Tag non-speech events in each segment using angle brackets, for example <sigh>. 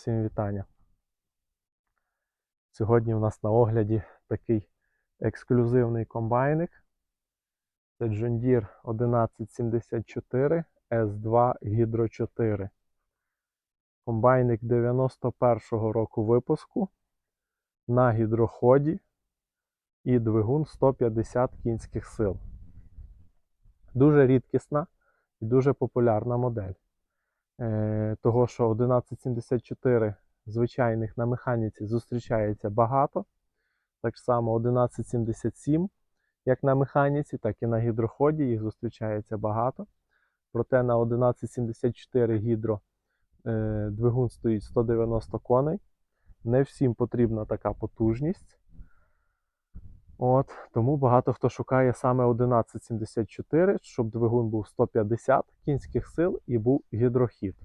Всім вітання. Сьогодні у нас на огляді такий ексклюзивний комбайник. Це John Deere 1174 S2 Hydro 4. Комбайник 91-го року випуску на гідроході і двигун 150 кінських сил. Дуже рідкісна і дуже популярна модель. Е, того, що 1174 звичайних на механіці зустрічається багато. Так само 1177, як на механіці, так і на гідроході їх зустрічається багато. Проте на 1174 гідро е, двигун стоїть 190 коней. Не всім потрібна така потужність. От, тому багато хто шукає саме 1174, щоб двигун був 150 кінських сил і був гідрохід.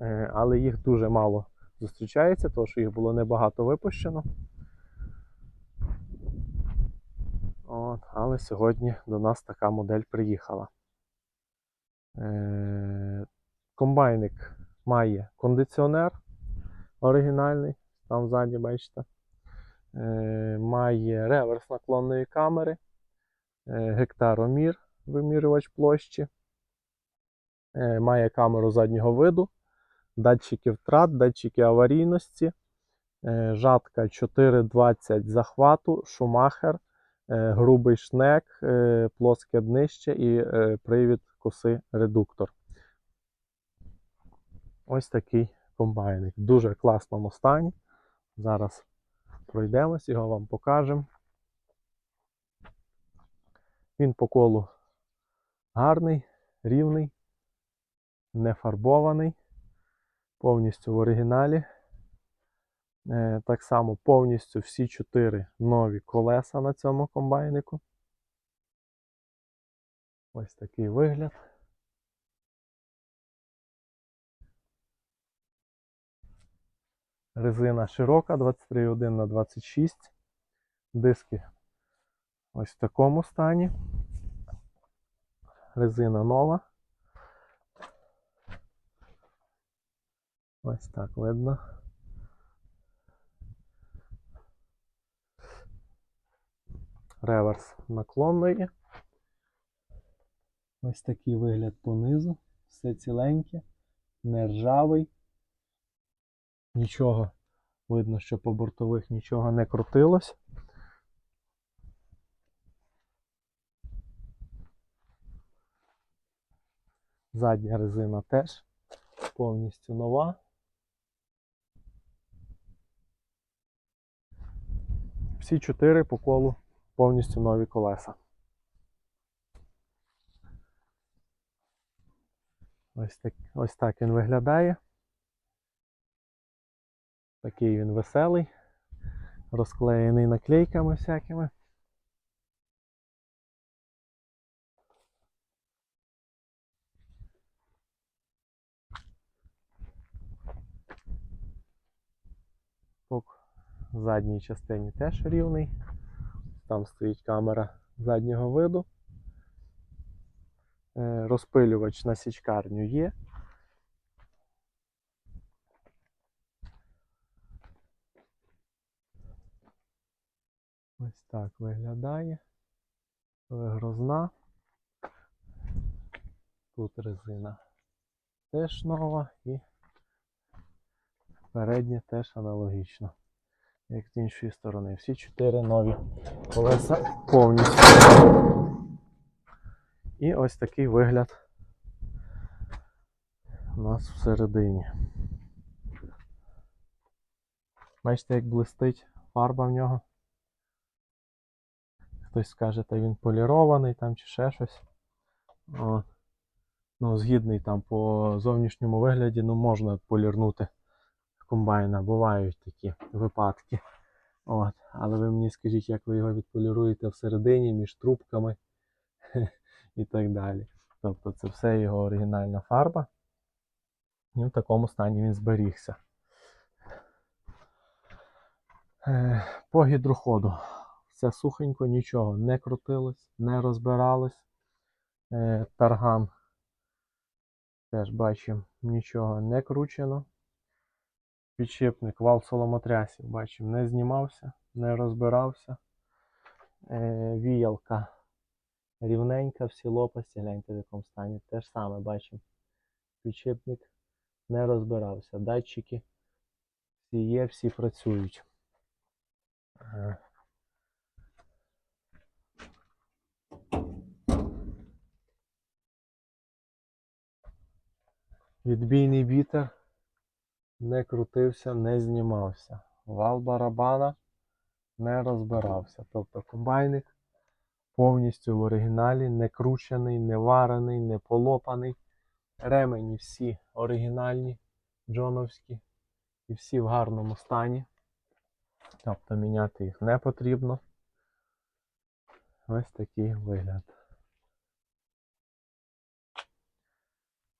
Е, але їх дуже мало зустрічається, тому що їх було небагато випущено. От, але сьогодні до нас така модель приїхала. Е, комбайник має кондиціонер оригінальний, там ззаді, бачите. Е, має реверс наклонної камери, е, гектаромір, вимірювач площі, е, має камеру заднього виду, датчики втрат, датчики аварійності, жатка 420 захвату, шумахер, грубий шнек, плоске днище і привід коси редуктор. Ось такий комбайник. В дуже класному стані. Зараз пройдемось, його вам покажемо. Він по колу гарний, рівний, не фарбований, повністю в оригіналі. Е, Так само повністю всі чотири нові колеса на цьому комбайнику. Ось такий вигляд. Резина широка 23,1 на 26. Диски ось в такому стані. Резина нова. Ось так видно. Реверс наклонної. Ось такий вигляд понизу. Все ціленьке, не ржавий. Нічого видно, що по бортових нічого не крутилось. Задня резина теж повністю нова. Всі чотири по колу повністю нові колеса. Ось так, ось так він виглядає. Такий він веселий, розклеєний наклейками всякими. По задній частині теж рівний. Там стоїть камера заднього виду. Е, Розпилювач на січкарню є. Ось так виглядає. Вигрозна. Тут резина теж нова і передня теж аналогічно, як з іншої сторони. Всі чотири нові колеса повністю. І ось такий вигляд у нас всередині. Бачите, як блистить фарба в нього. Хтось скаже, та він полірований там чи ще щось. От. Ну, згідний там по зовнішньому вигляді, ну можна полірнути комбайна. Бувають такі випадки. От. Але ви мені скажіть, як ви його відполіруєте всередині між трубками <laughs> і так далі. Тобто це все його оригінальна фарба. І в такому стані він зберігся. Е, По гідроходу. Все сухенько, нічого не крутилось, не розбиралось. Е, Тарган теж бачимо нічого не кручено. Підшипник вал соломотрясів, бачимо, не знімався, не розбирався. Е, віялка рівненька, всі лопасті, гляньте в якому стані. Те ж саме бачимо. Підшипник не розбирався. Датчики всі є, всі працюють. Е, Відбійний вітер не крутився, не знімався. Вал барабана не розбирався. Тобто комбайник повністю в оригіналі, не кручений, не варений, не полопаний. Ремені всі оригінальні, джоновські, і всі в гарному стані. Тобто міняти їх не потрібно. Ось такий вигляд.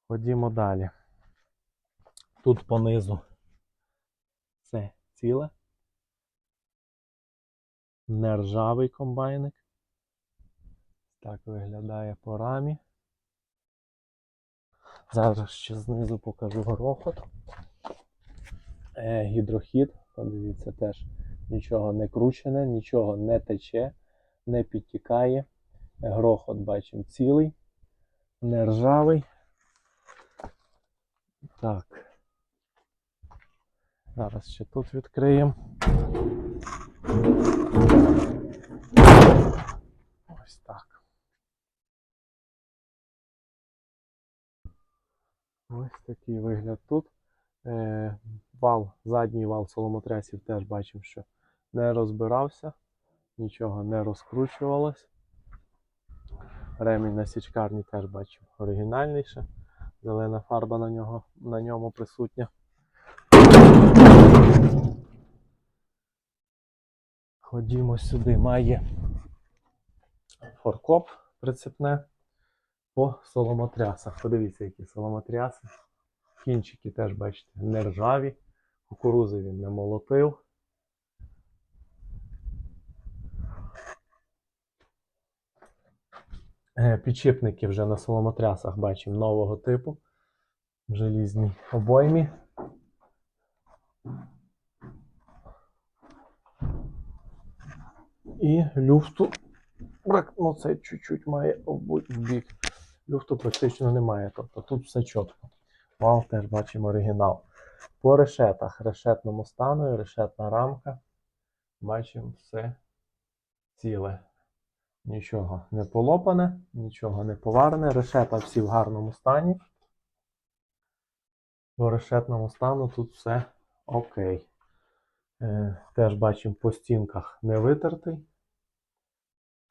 Ходімо далі. Тут понизу все ціле. Нержавий комбайник. Так виглядає по рамі. Зараз ще знизу покажу грохот. Е, гідрохід, подивіться, теж нічого не кручене, нічого не тече, не підтікає. Грохот бачимо цілий, не ржавий. Так. Зараз ще тут відкриємо. Ось так. Ось такий вигляд тут. Е, вал, задній вал соломотрясів теж бачимо, що не розбирався, нічого не розкручувалось. Ремінь на січкарні теж бачимо оригінальніше. Зелена фарба на, нього, на ньому присутня. Ходімо сюди, має форкоп прицепне по соломотрясах. Подивіться, які соломотряси. Кінчики теж, бачите, не ржаві. Кукурузи він не молотив. Е, Підшипники вже на соломотрясах бачимо нового типу. В желізній обоймі. І люфту. Ну, це чуть-чуть має в бік. Люфту практично немає. Тобто тут все чітко. Вал теж бачимо оригінал. По решетах, решетному стану, решетна рамка. Бачимо все ціле. Нічого не полопане, нічого не поварене. Решета всі в гарному стані. По решетному стану тут все окей. Е, теж бачимо по стінках не витертий.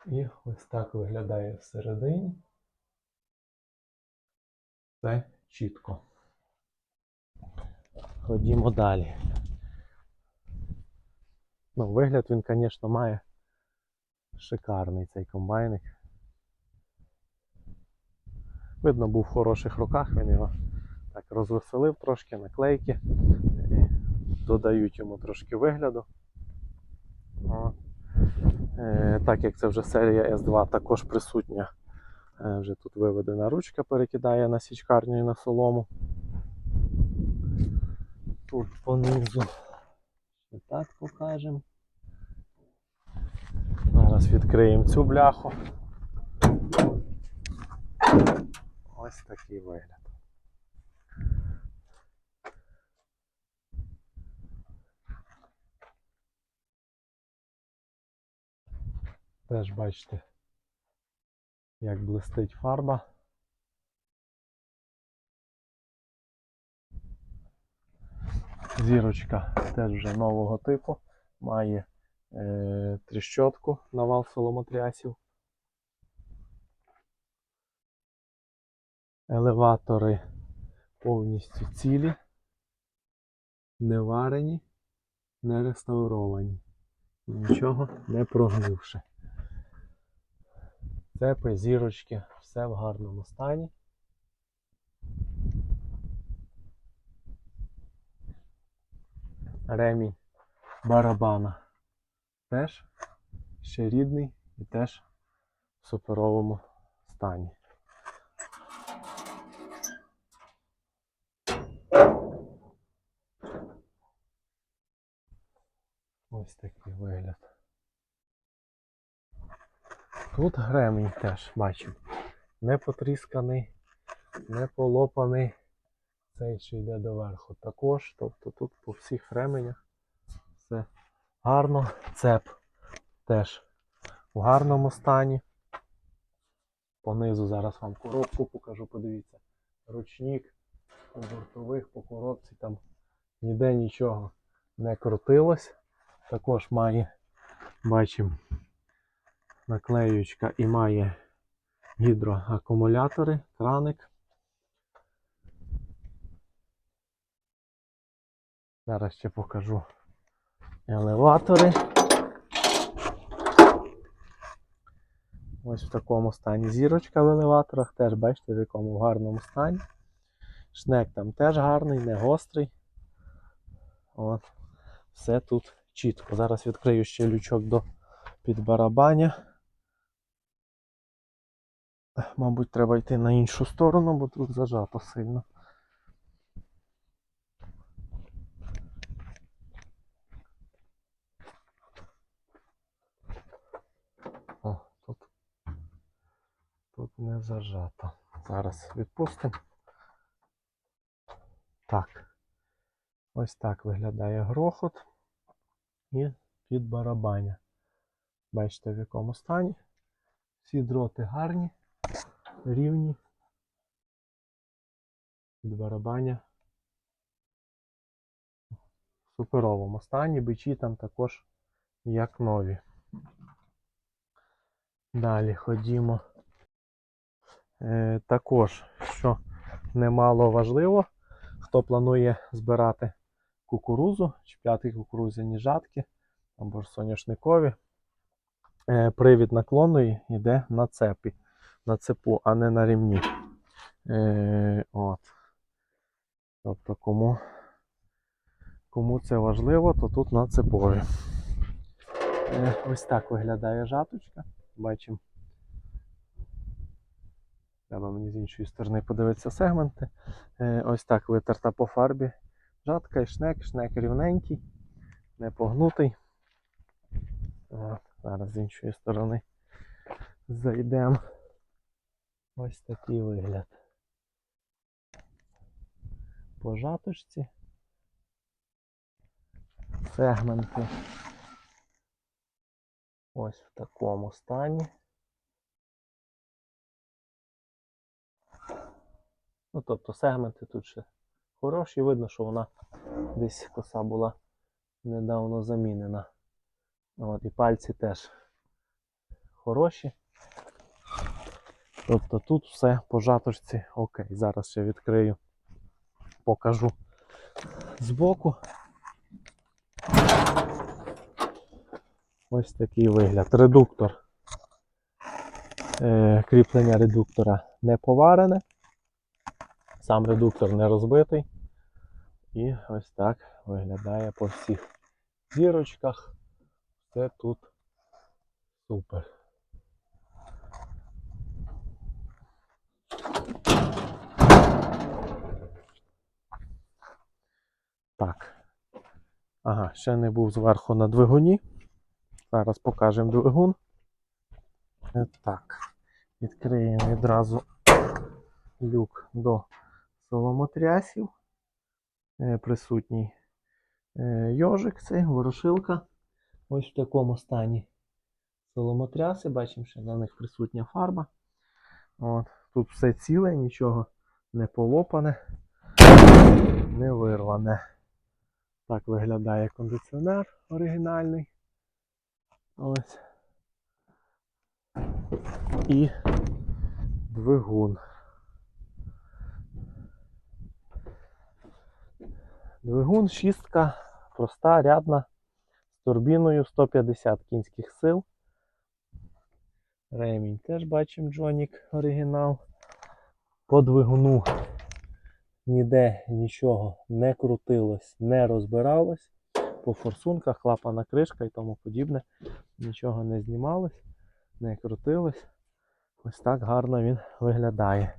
І ось так виглядає всередині. Все чітко. Ходімо далі. Ну, вигляд він, звісно, має шикарний цей комбайник. Видно, був в хороших руках, він його так розвеселив трошки, наклейки. І додають йому трошки вигляду. О. Е, так як це вже серія S2 також присутня. Е, вже тут виведена ручка перекидає на січкарню і на солому. Тут понизу. Так покажемо. Зараз відкриємо цю бляху. Ось такий вигляд. Теж бачите, як блистить фарба. Зірочка теж вже нового типу, має тріщотку на вал соломотрясів. Елеватори повністю цілі, не варені, не реставровані. Нічого не прогнивши. Цепи, зірочки, все в гарному стані. Ремінь барабана теж ще рідний і теж в суперовому стані. Ось такий вигляд. Тут гремінь теж бачимо. Не потрісканий, не полопаний. Цей ще йде доверху. Також, тобто тут по всіх ременях гарно. Цеп теж в гарному стані. Понизу зараз вам коробку покажу, подивіться. Ручник по бортових, по коробці там ніде нічого не крутилось. Також має, бачимо, наклеючка і має гідроакумулятори, краник. Зараз ще покажу елеватори. Ось в такому стані зірочка в елеваторах, теж бачите, в якому гарному стані. Шнек там теж гарний, не гострий. От. Все тут чітко. Зараз відкрию ще лючок до підбарабаня. Мабуть, треба йти на іншу сторону, бо тут зажато сильно. О, тут, тут не зажато. Зараз відпустимо. Так. Ось так виглядає грохот і під барабаня. Бачите, в якому стані. Всі дроти гарні, рівні. Під барабаня. В суперовому стані. Бичі там також як нові. Далі ходімо. Е, також, що немало важливо, хто планує збирати кукурузу, чіпляти кукурузяні жатки або ж соняшникові. Е, привід наклонної йде на цепі, на цепу, а не на рівні. Е, от. Тобто, кому, кому це важливо, то тут на цепові. Ось так виглядає жаточка. Бачимо. Треба мені з іншої сторони подивитися сегменти. Е, ось так витерта по фарбі. Жатка і шнек, шнек рівненький, не погнутий. От, зараз з іншої сторони зайдемо. Ось такий вигляд. По жаточці. Сегменти. Ось в такому стані. Ну, тобто сегменти тут ще хороші. Видно, що вона десь коса була недавно замінена. От, і пальці теж хороші. Тобто тут все по жаточці окей. Зараз ще відкрию, покажу збоку. Ось такий вигляд. Редуктор. Е, кріплення редуктора не поварене. Сам редуктор не розбитий. І ось так виглядає по всіх зірочках. Все тут супер. Так. Ага, ще не був зверху на двигуні. Зараз покажемо двигун. Е, Так. Відкриємо відразу люк до соломотрясів. Е, Присутній е, йожик, цей, ворошилка. Ось в такому стані соломотряси. Бачимо, що на них присутня фарба. От. Тут все ціле, нічого не полопане, не вирване. Так виглядає кондиціонер оригінальний. Ось. І двигун. Двигун шістка, проста, рядна, з турбіною 150 кінських сил. Ремінь теж бачимо Джонік оригінал. По двигуну ніде нічого не крутилось, не розбиралось. По форсунках, клапана кришка і тому подібне. Нічого не знімалось, не крутилось. Ось так гарно він виглядає.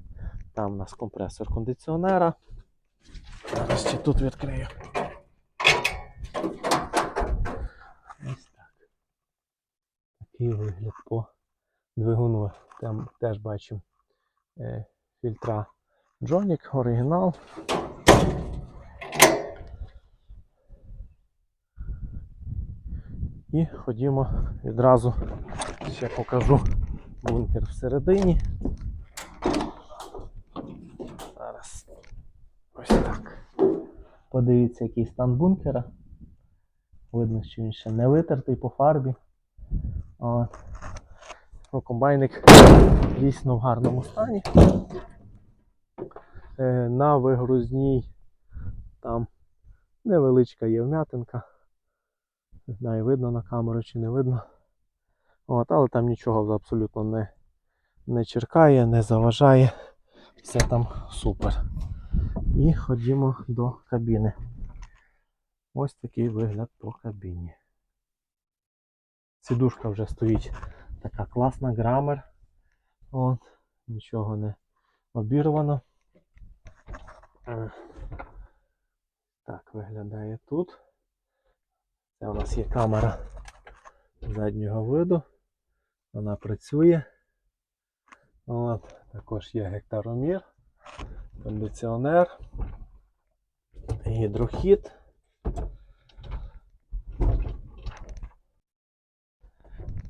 Там у нас компресор кондиціонера. Ще тут відкрию. Ось так. Такий вигляд по двигуну. Там теж бачимо е, фільтра Джонік, оригінал. І ходімо відразу ще покажу бункер всередині. Зараз ось так. Подивіться, який стан бункера. Видно, що він ще не витертий по фарбі. От. Ну, комбайник дійсно в гарному стані. Е, на вигрузній там невеличка є вмятинка. Не знаю, видно на камеру чи не видно. От, але там нічого абсолютно не, не черкає, не заважає. Все там супер. І ходімо до кабіни. Ось такий вигляд по кабіні. Сідушка вже стоїть така класна, грамер. От, нічого не обірвано. Так виглядає тут. Це у нас є камера заднього виду. Вона працює. От, також є гектаромір, кондиціонер, гідрохід.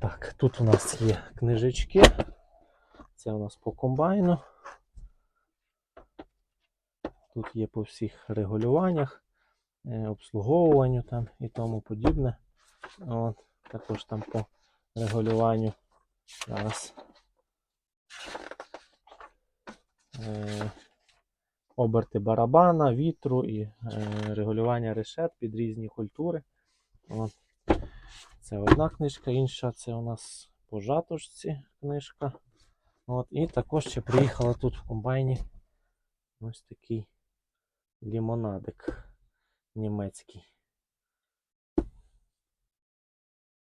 Так, тут у нас є книжечки. Це у нас по комбайну. Тут є по всіх регулюваннях, е, обслуговуванню там і тому подібне. От, також там по регулюванню зараз. Е, оберти барабана, вітру і е, регулювання решет під різні культури. От. Це одна книжка, інша це у нас по жатушці книжка. От. І також ще приїхала тут в комбайні ось такий лімонадик німецький.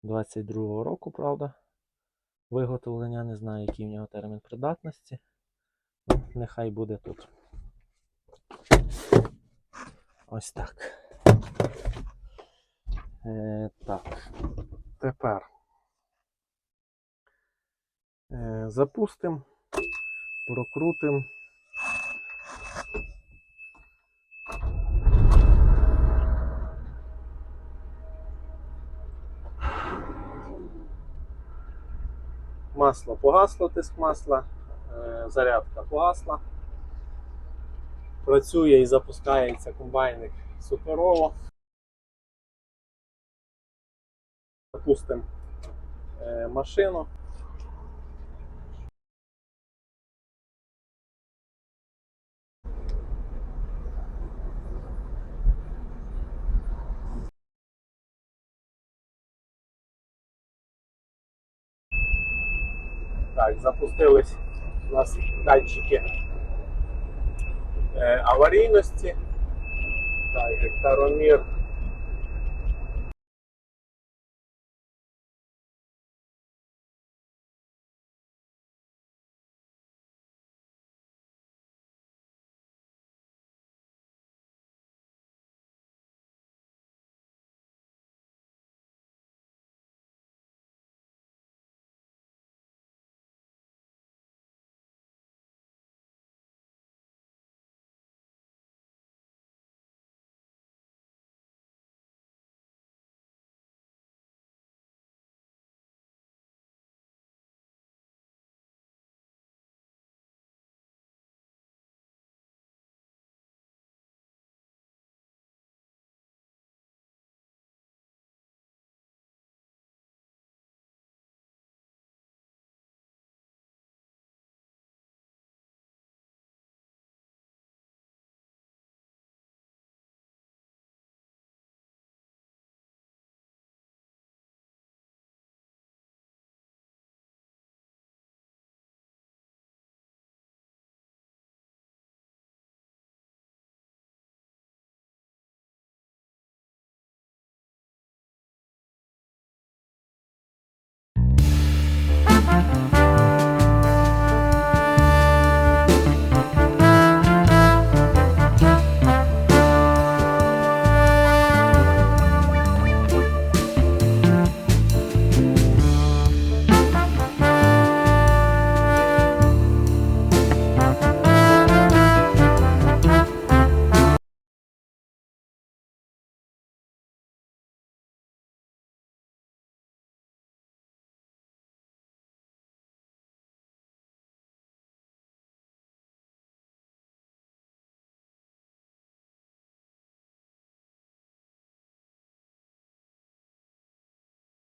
22-го року, правда, виготовлення. Не знаю, який в нього термін придатності. Нехай буде тут. Ось так. Е, так. Тепер е, запустимо, прокрутимо. Масло погасло, тиск масла, зарядка погасла. Працює і запускається комбайник суперово. Запустимо е, машину. Так, запустились у нас датчики е, аварійності. Так, гектаромір